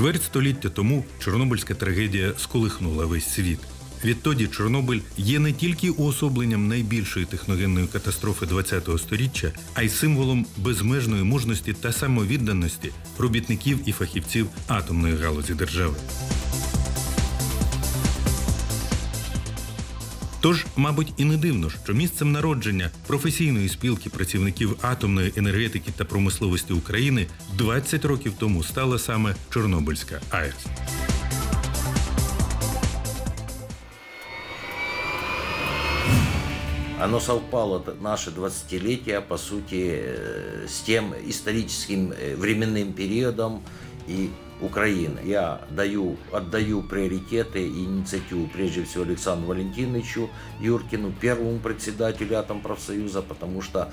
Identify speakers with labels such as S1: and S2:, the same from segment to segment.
S1: Чверть століття тому Чорнобильська трагедія сколихнула весь світ. Відтоді Чорнобиль є не тільки уособленням найбільшої техногенної катастрофи ХХ століття, а й символом безмежної мужності та самовідданості робітників і фахівців атомної галузі держави. Тож, мабуть, і не дивно, що місцем народження професійної спілки працівників атомної енергетики та промисловості України 20 років тому стала саме Чорнобильська АЕС.
S2: Оно совпало, т- наше 20-летие, по сути, э, с тем историческим э, временным периодом и Украины. Я даю, отдаю приоритеты и инициативу прежде всего Александру Валентиновичу Юркину, первому председателю Атомпрофсоюза, потому что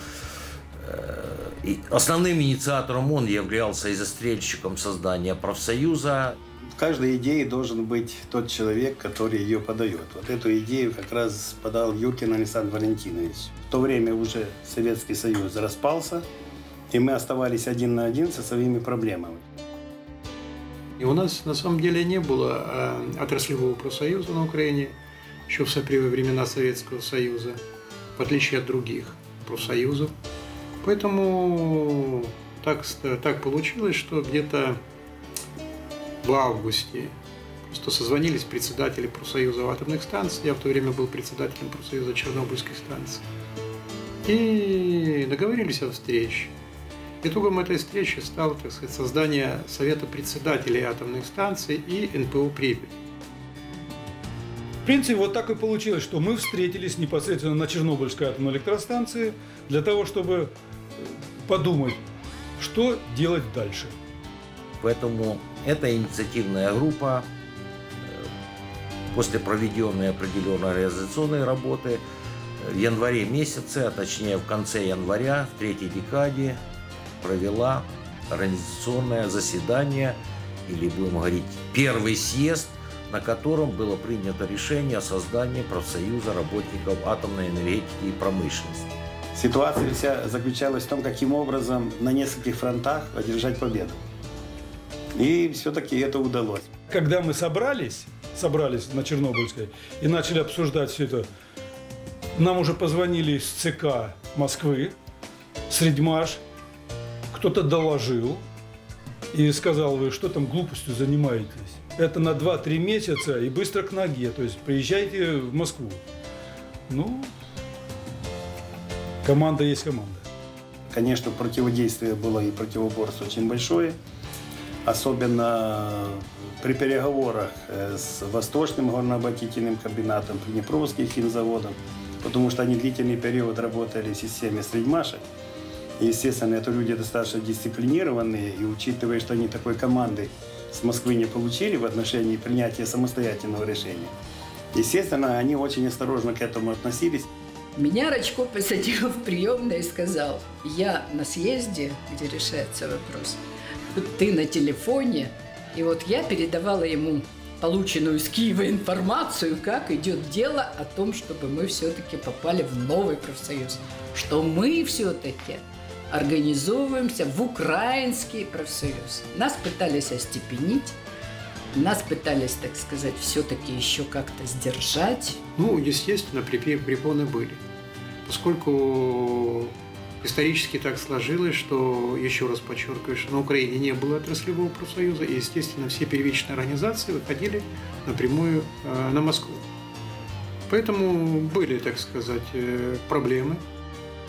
S2: э, основным инициатором он являлся и застрельщиком создания профсоюза.
S3: В каждой идее должен быть тот человек, который ее подает. Вот эту идею как раз подал Юркин Александр Валентинович. В то время уже Советский Союз распался, и мы оставались один на один со своими проблемами.
S4: И у нас на самом деле не было э, отраслевого профсоюза на Украине еще в сопливые времена Советского Союза, в отличие от других профсоюзов. Поэтому так, так получилось, что где-то в августе просто созвонились председатели профсоюза атомных станций. Я в то время был председателем профсоюза Чернобыльской станции. И договорились о встрече. Итогом этой встречи стало, так сказать, создание Совета председателей атомных станций и НПО «Припять».
S5: В принципе, вот так и получилось, что мы встретились непосредственно на Чернобыльской атомной электростанции для того, чтобы подумать, что делать дальше.
S2: Поэтому эта инициативная группа э, после проведенной определенной организационной работы э, в январе месяце, а точнее в конце января, в третьей декаде, провела организационное заседание, или будем говорить, первый съезд, на котором было принято решение о создании профсоюза работников атомной энергетики и промышленности.
S3: Ситуация вся заключалась в том, каким образом на нескольких фронтах одержать победу. И все-таки это удалось.
S5: Когда мы собрались, собрались на Чернобыльской и начали обсуждать все это, нам уже позвонили из ЦК Москвы, Средьмаш, кто-то доложил и сказал, вы что там глупостью занимаетесь? Это на 2-3 месяца и быстро к ноге, то есть приезжайте в Москву. Ну, команда есть команда.
S3: Конечно, противодействие было и противоборство очень большое, особенно при переговорах э, с Восточным горнообогатительным комбинатом, Приднепровским химзаводом, потому что они длительный период работали в системе Средьмаша. Естественно, это люди достаточно дисциплинированные, и учитывая, что они такой команды с Москвы не получили в отношении принятия самостоятельного решения, естественно, они очень осторожно к этому относились.
S6: Меня Рачко посадил в приемное и сказал, я на съезде, где решается вопрос, ты на телефоне, и вот я передавала ему полученную с Киева информацию, как идет дело о том, чтобы мы все-таки попали в новый профсоюз, что мы все-таки организовываемся в украинский профсоюз. Нас пытались остепенить, нас пытались, так сказать, все-таки еще как-то сдержать.
S4: Ну, естественно, препоны были. Поскольку исторически так сложилось, что, еще раз подчеркиваю, что на Украине не было отраслевого профсоюза, и, естественно, все первичные организации выходили напрямую э, на Москву. Поэтому были, так сказать, э, проблемы.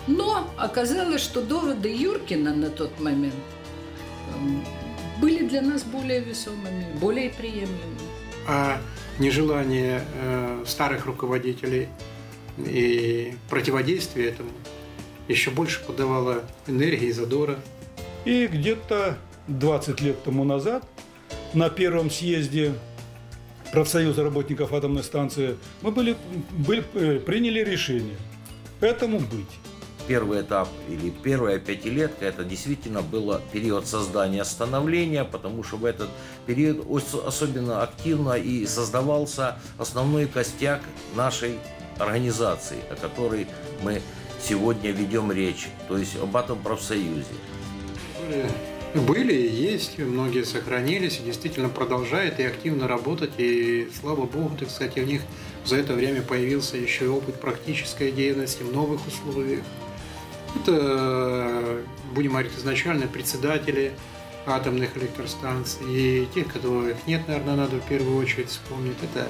S6: Но оказалось, что доводы Юркина на тот момент эм, были для нас более весомыми, более приемлемыми.
S4: А нежелание э, старых руководителей и противодействие этому еще больше подавало энергии, задора.
S5: И где-то 20 лет тому назад на первом съезде профсоюза работников атомной станции мы были, были, э, приняли решение этому быть.
S2: Первый этап или первая пятилетка это действительно было период создания становления, потому что в этот период ос- особенно активно и создавался основной костяк нашей организации, о которой мы сегодня ведем речь, то есть об атомпрофсоюзе.
S4: Были и есть, многие сохранились и действительно продолжают и активно работать. И слава богу, так сказать, у них за это время появился еще и опыт практической деятельности в новых условиях. Это, будем говорить, изначально председатели атомных электростанций. И тех, которых нет, наверное, надо в первую очередь вспомнить. Это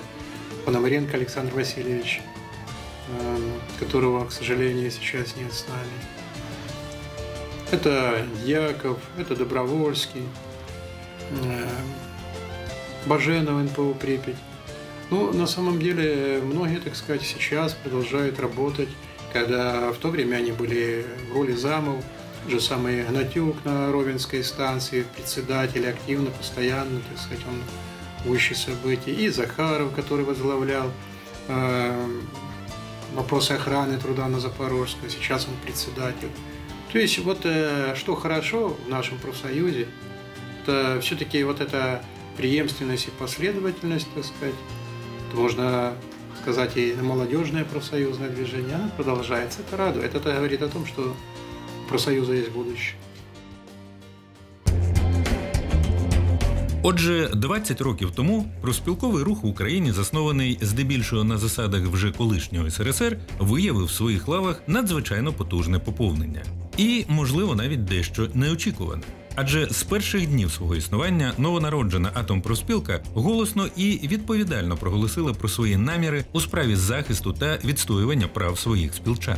S4: Пономаренко Александр Васильевич, э, которого, к сожалению, сейчас нет с нами. Это Яков, это Добровольский, э, Баженов НПО Припять. Ну, на самом деле, многие, так сказать, сейчас продолжают работать, когда в то время они были в роли замов, же самый Гнатюк на Ровенской станции, председатель, активно, постоянно, так сказать, он выше событий, и Захаров, который возглавлял э, вопросы охраны труда на Запорожской, сейчас он председатель. То есть вот э, что хорошо в нашем профсоюзе, это все-таки вот эта преемственность и последовательность, так сказать, можно сказать и молодежное профсоюзное движение, оно продолжается, это радует. Это говорит о том, что профсоюза есть будущее.
S1: Отже, 20 років тому профспілковий рух в Україні, заснований здебільшого на засадах вже колишнього СРСР, виявив в своїх лавах надзвичайно потужне поповнення. І, можливо, навіть дещо неочікуване. Адже з перших днів свого існування новонароджена атомпроспілка голосно і відповідально проголосила про свої наміри у справі захисту та відстоювання прав своїх спілчан.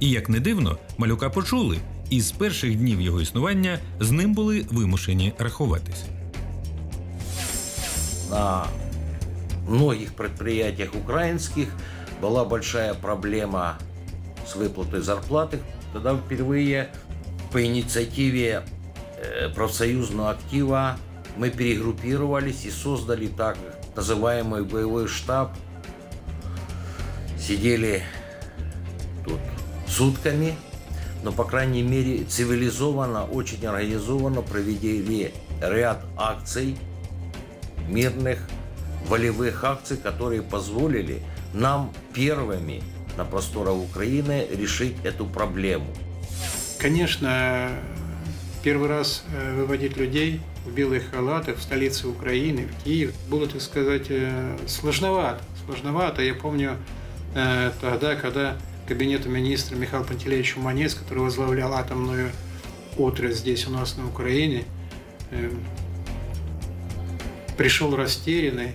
S1: І як не дивно, малюка почули, і з перших днів його існування з ним були вимушені рахуватись.
S2: на многих предприятиях украинских была большая проблема с выплатой зарплаты. Тогда впервые по инициативе э, профсоюзного актива мы перегруппировались и создали так называемый боевой штаб. Сидели тут сутками, но, по крайней мере, цивилизованно, очень организованно провели ряд акций – мирных волевых акций, которые позволили нам первыми на просторах Украины решить эту проблему.
S4: Конечно, первый раз э, выводить людей в белых халатах в столице Украины, в Киев, было, так сказать, э, сложновато. Сложновато. Я помню э, тогда, когда кабинету министра Михаил Пантелеевич Уманец, который возглавлял атомную отрасль здесь у нас на Украине, пришел растерянный,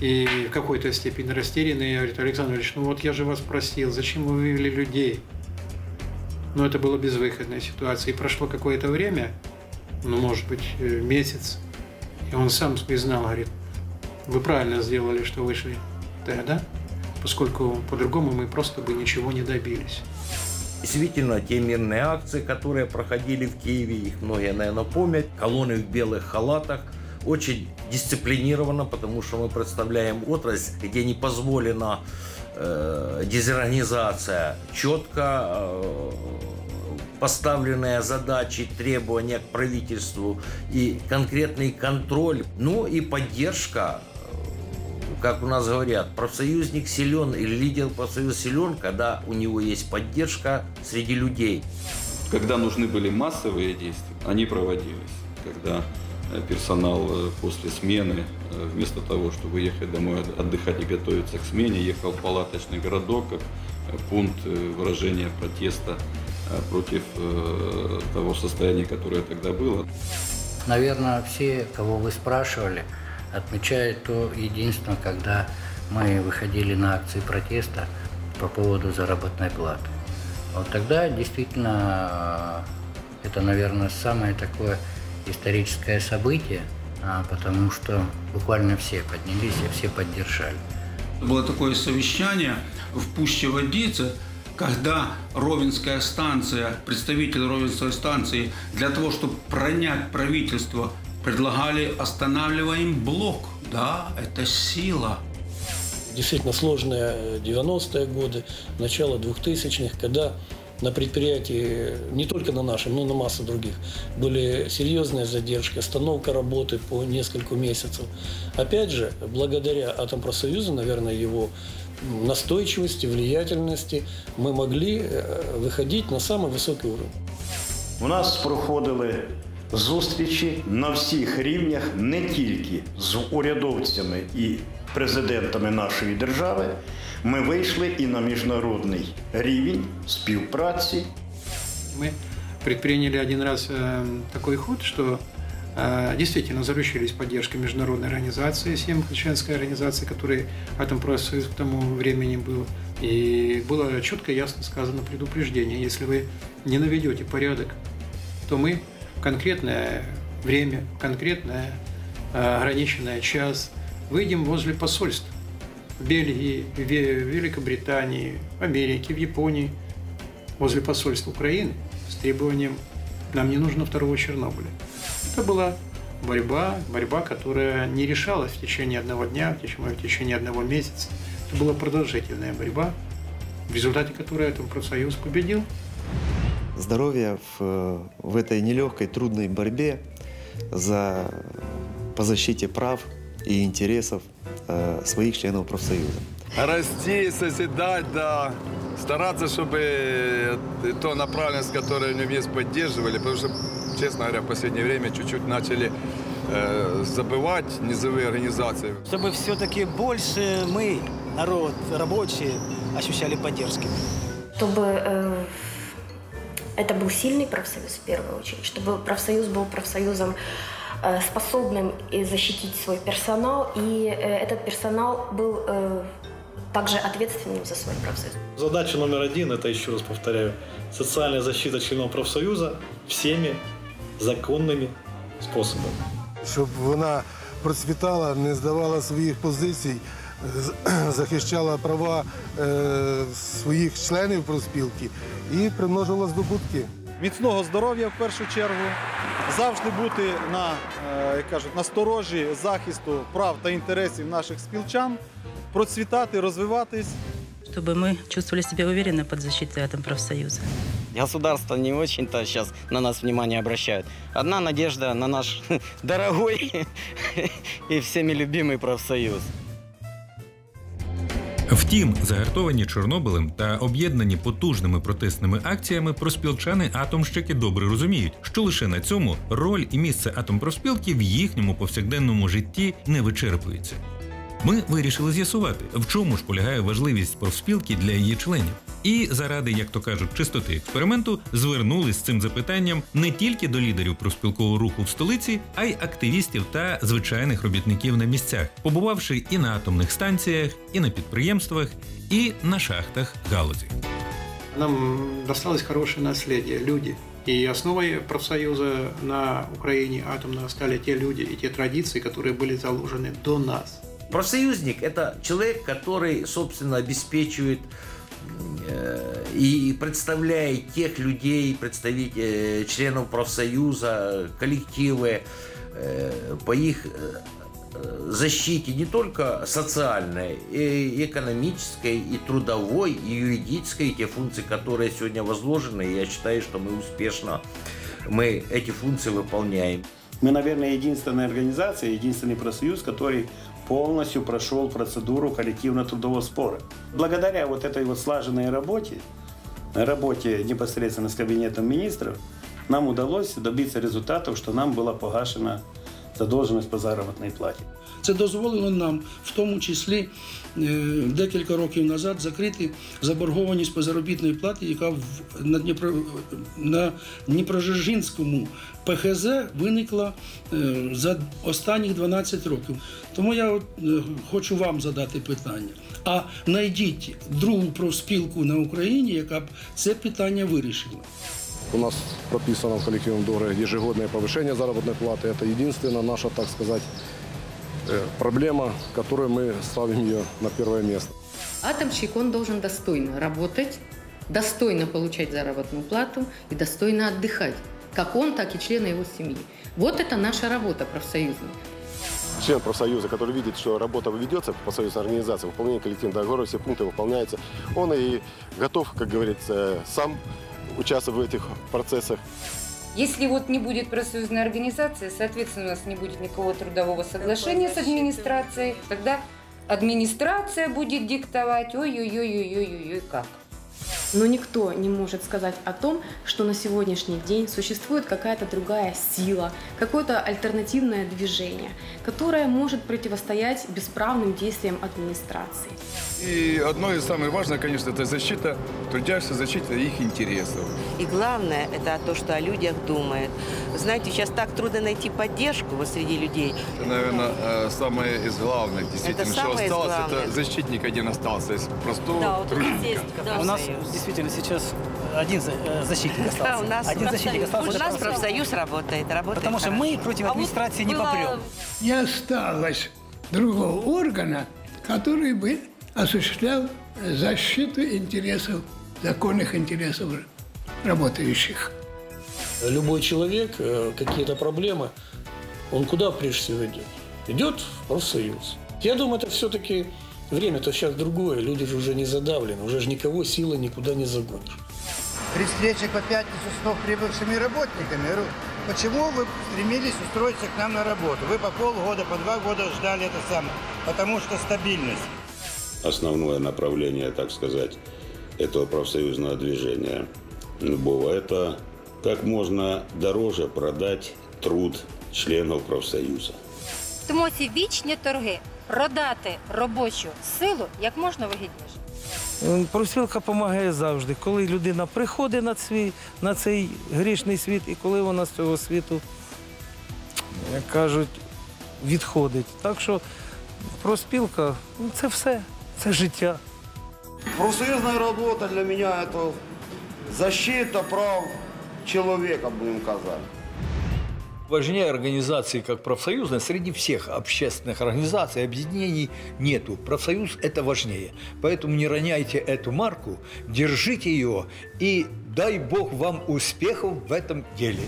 S4: и в какой-то степени растерянный, и говорит, Александр Ильич, ну вот я же вас просил, зачем вы вывели людей? Но это была безвыходная ситуация. И прошло какое-то время, ну, может быть, э, месяц, и он сам признал, говорит, вы правильно сделали, что вышли тогда, поскольку по-другому мы просто бы ничего не добились.
S2: Действительно, те мирные акции, которые проходили в Киеве, их многие, наверное, помнят, колонны в белых халатах – очень дисциплинировано, потому что мы представляем отрасль, где не позволена э, дезорганизация, четко э, поставленные задачи, требования к правительству и конкретный контроль, ну и поддержка э, как у нас говорят, профсоюзник силен или лидер профсоюза силен, когда у него есть поддержка среди людей.
S7: Когда нужны были массовые действия, они проводились. Когда персонал э, после смены, э, вместо того, чтобы ехать домой отдыхать и готовиться к смене, ехал в палаточный городок как пункт выражения протеста против того состояния, которое тогда было.
S8: Наверное, все, кого вы спрашивали, отмечают то единственное, когда мы выходили на акции протеста по поводу заработной платы. Вот тогда действительно это, наверное, самое такое историческое событие, а, потому что буквально все поднялись и все поддержали.
S9: Было такое совещание в Пуще Водице, когда Ровенская станция, представители Ровенской станции, для того, чтобы пронять правительство, предлагали останавливаем блок. Да, это сила.
S10: Действительно сложные 90-е годы, начало 2000-х, когда на предприятии, не только на нашем, но и на массу других, были серьезные задержки, остановка работы по несколько месяцев. Опять же, благодаря Атомпросоюзу, наверное, его настойчивости, влиятельности, мы могли э, выходить на самый высокий уровень.
S3: У нас проходили
S11: зустрічі на всіх рівнях, не тільки з урядовцями і президентами нашої держави, ми вийшли і на міжнародний рівень співпраці.
S4: Мы предприняли один раз э, такой ход, что э, действительно заручились поддержкой международной организации, семь членской организации, которой Атомпросоюз к тому времени был. И было четко и ясно сказано предупреждение, если вы не наведете порядок, то мы в конкретное время, в конкретное э, ограниченное час выйдем возле посольств в Бельгии, в Ве- в Великобритании, в Америке, в Японии, возле посольства Украины с требованием «нам не нужно второго Чернобыля». Это была борьба, борьба, которая не решалась в течение одного дня, в течение, в течение одного месяца. Это была продолжительная борьба, в результате которой этот профсоюз победил.
S12: здоровья в, в этой нелегкой, трудной борьбе за, по защите прав и интересов э, своих членов профсоюза.
S13: Расти, созидать, да. Стараться, чтобы то направленность, которая в нем есть, поддерживали. Потому что, честно говоря, в последнее время чуть-чуть начали э, забывать низовые организации.
S14: Чтобы все-таки больше мы, народ, рабочие, ощущали поддержки.
S15: Чтобы э, это был сильный профсоюз в первую очередь, чтобы профсоюз был профсоюзом способным и защитить свой персонал, и э, этот персонал был э, также ответственным за свой профсоюз.
S16: Задача номер один, это еще раз повторяю, социальная защита членов профсоюза всеми законными способами.
S17: щоб вона процвітала, не здавала своїх позицій, з- захищала права е, своїх членів профспілки і примножила здобутки.
S18: міцного здоров'я в першу чергу, завжди бути на, е, як кажуть, на сторожі захисту прав та інтересів наших спілчан, процвітати, розвиватись.
S19: чтобы мы чувствовали себя уверенно под защитой Атомпрофсоюза.
S20: Государство не очень-то сейчас на нас внимание обращает. Одна надежда на наш дорогой и всеми любимый профсоюз.
S1: Втім, загартовані Чорнобилем та об'єднані потужними протестними акціями проспілчани атомщики добре розуміють, що лише на цьому роль і місце атомпроспілки в їхньому повсякденному житті не вичерпується. Ми вирішили з'ясувати, в чому ж полягає важливість профспілки для її членів. І заради, як то кажуть, чистоти експерименту звернулись з цим запитанням не тільки до лідерів профспілкового руху в столиці, а й активістів та звичайних робітників на місцях, побувавши і на атомних станціях, і на підприємствах, і на шахтах галузі.
S4: Нам досталось хорошее наследие, люди. И основой профсоюза на Украине атомного стали те люди и те традиции, которые были заложены до нас.
S2: Профсоюзник – это человек, который, собственно, обеспечивает э, и представляет тех людей, представителей, членов профсоюза, коллективы э, по их э, защите не только социальной, и экономической, и трудовой, и юридической, и те функции, которые сегодня возложены. Я считаю, что мы успешно мы эти функции выполняем.
S3: Мы, наверное, единственная организация, единственный профсоюз, который полностью прошел процедуру коллективно-трудового спора. Благодаря вот этой вот слаженной работе, работе непосредственно с кабинетом министров, нам удалось добиться результатов, что нам была погашена задолженность по заработной плате.
S10: Це дозволило нам, в тому числі е, декілька років назад, закрити заборгованість по заробітної платі, яка на, Дніпро, на Дніпрожижинському ПХЗ виникла е, за останніх 12 років. Тому я от, е, хочу вам задати питання. А знайдіть другу профспілку на Україні, яка б це питання вирішила.
S21: У нас прописано в коллективном договоре ежегодное повышение заработной платы. Это единственная наша, так сказать, э, проблема, которую мы ставим ее на первое место.
S22: Атомщик, он должен достойно работать, достойно получать заработную плату и достойно отдыхать. Как он, так и члены его семьи. Вот это наша работа профсоюзная.
S21: Член профсоюза, который видит, что работа ведется по профсоюзной организации, выполнение коллективного договора, все пункты выполняются, он и готов, как говорится, сам участвовать в этих процессах.
S23: Если вот не будет профсоюзной организации, соответственно, у нас не будет никакого трудового соглашения с администрацией, тогда администрация будет диктовать ой-ой-ой-ой-ой-ой как.
S24: Но никто не может сказать о том, что на сегодняшний день существует какая-то другая сила, какое-то альтернативное движение, которое может противостоять бесправным действиям администрации.
S13: И одно из самых важных, конечно, это защита трудящихся, защита их интересов.
S25: И главное, это то, что о людях думает. Знаете, сейчас так трудно найти поддержку вот среди людей.
S13: Это, наверное, э, самое из главных, действительно, что
S25: самое из
S13: осталось, это защитник один остался, из простого
S14: Да, вот
S13: трудника.
S14: У нас действительно сейчас один э, защитник остался.
S25: Да, у нас
S14: один защитник остался.
S25: У нас
S14: профсоюз.
S25: профсоюз работает, работает
S14: Потому что мы
S25: хорошо.
S14: против администрации не попрем.
S26: Не осталось другого органа, который бы осуществлял защиту интересов, законных интересов работающих.
S10: Любой человек, э, какие-то проблемы, он куда прежде всего идет? Идет в профсоюз. Я думаю, это все-таки время-то сейчас другое. Люди же уже не задавлены, уже же никого силой никуда не загонишь.
S27: При встрече по пятницу с новоприбывшими работниками, говорю, почему вы стремились устроиться к нам на работу? Вы по полгода, по два года ждали это самое, потому что стабильность.
S28: основное направление, так сказать, этого профсоюзного движения любого, это как можно дороже продать труд членов профсоюза.
S29: Тому ці вічні торги продати робочу силу як можна вигідніше.
S30: М, допомагає завжди, коли людина приходить на свій, на цей грішний світ, і коли вона з цього світу, як кажуть, відходить. Так що профспілка ну, це все, це життя.
S31: Профсоюзная работа для меня это защита прав человека, будем сказать.
S32: Важнее организации как профсоюзной среди всех общественных организаций, объединений нету. Профсоюз – это важнее. Поэтому не роняйте эту марку, держите ее и дай Бог вам успехов в этом деле.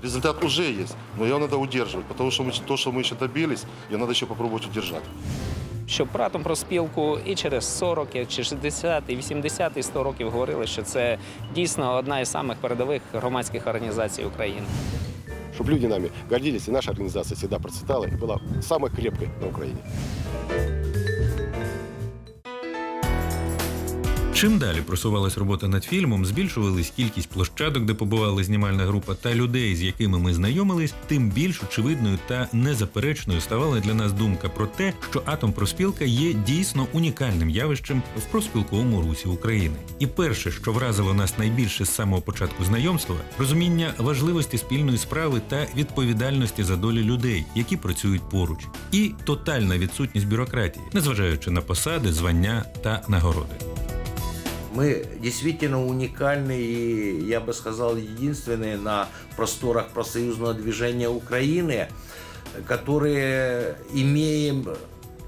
S21: Результат уже есть, но его надо удерживать, потому что мы, то, что мы еще добились, ее надо еще попробовать удержать.
S33: Щоб про атомпроспілку і через 40, і чи 60, і 80, і 100 років говорили, що це дійсно одна із самих передових громадських організацій України.
S21: Чтобы люди нами гордились, и наша организация всегда процветала и была самой крепкой на Украине.
S1: Чим далі просувалась робота над фільмом, збільшувалась кількість площадок, де побувала знімальна група, та людей, з якими ми знайомились, тим більш очевидною та незаперечною ставала для нас думка про те, що атомпроспілка є дійсно унікальним явищем в проспілковому русі України. І перше, що вразило нас найбільше з самого початку знайомства, розуміння важливості спільної справи та відповідальності за долі людей, які працюють поруч, і тотальна відсутність бюрократії, незважаючи на посади, звання та нагороди.
S2: Мы действительно уникальны и, я бы сказал, единственные на просторах профсоюзного движения Украины, которые имеем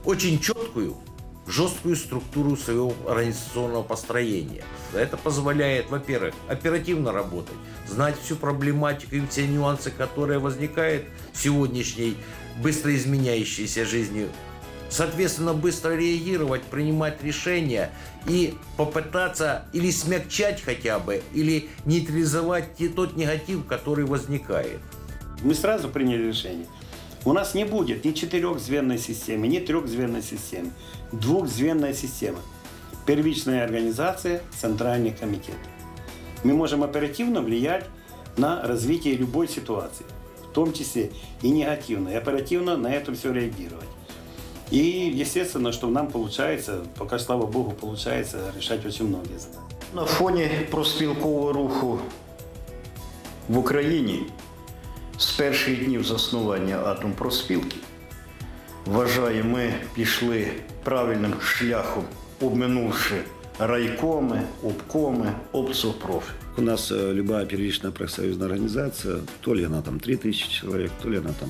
S2: очень четкую, жесткую структуру своего организационного построения. Это позволяет, во-первых, оперативно работать, знать всю проблематику и все нюансы, которые возникают в сегодняшней быстро изменяющейся жизни соответственно, быстро реагировать, принимать решения и попытаться или смягчать хотя бы, или нейтрализовать тот негатив, который возникает.
S3: Мы сразу приняли решение. У нас не будет ни четырехзвенной системы, ни трехзвенной системы. Двухзвенная система. Первичная организация, центральный комитет. Мы можем оперативно влиять на развитие любой ситуации, в том числе и негативно, и оперативно на это все реагировать. И естественно, что нам получается, пока, слава богу, получается решать очень многие задачи.
S11: На фоні проспілкового руху в Україні з перших днів заснування атомпроспілки, вважаю, ми пішли правильним шляхом, обминувши райкоми, обкоми, обсопрофи.
S34: У нас э, любая первичная профсоюзная организация, то ли она там 3000 человек, то ли она там